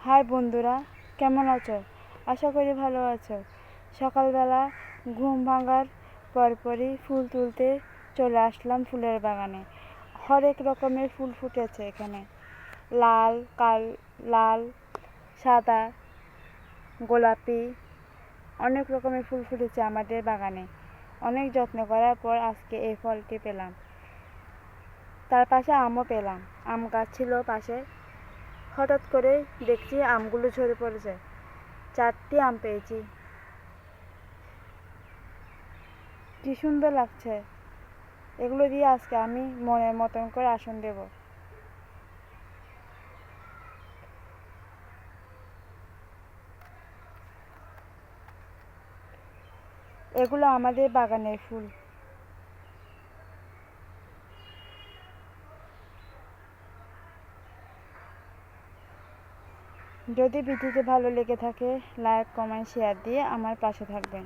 High বন্ধুরা, কেমন আছো? আশা করি ভালো আছো। সকালবেলা ঘুম ভাঙার পরপরই ফুল তুলতে চলে আসলাম ফুলের বাগানে। হরেক রকমের ফুল ফুটেছে এখানে। লাল, কাল, লাল, সাদা, গোলাপি, অনেক রকমের ফুল ফুটেছে আমাদের বাগানে। অনেক যত্ন করার পর আজকে এই ফলটি পেলাম। তার পাশে আমও পেলাম। আম গাছ ছিল পাশে। হঠাৎ করে দেখছি আমগুলো ঝরে পড়েছে। চারটি আম পেয়েছি। কি সুন্দর লাগছে। এগুলো দিয়ে আজকে আমি মনের মতন করে আসন দেব। এগুলো আমাদের বাগানের ফুল। যদি ভিডিওটি ভালো লেগে থাকে লাইক কমেন্ট শেয়ার দিয়ে আমার পাশে থাকবেন।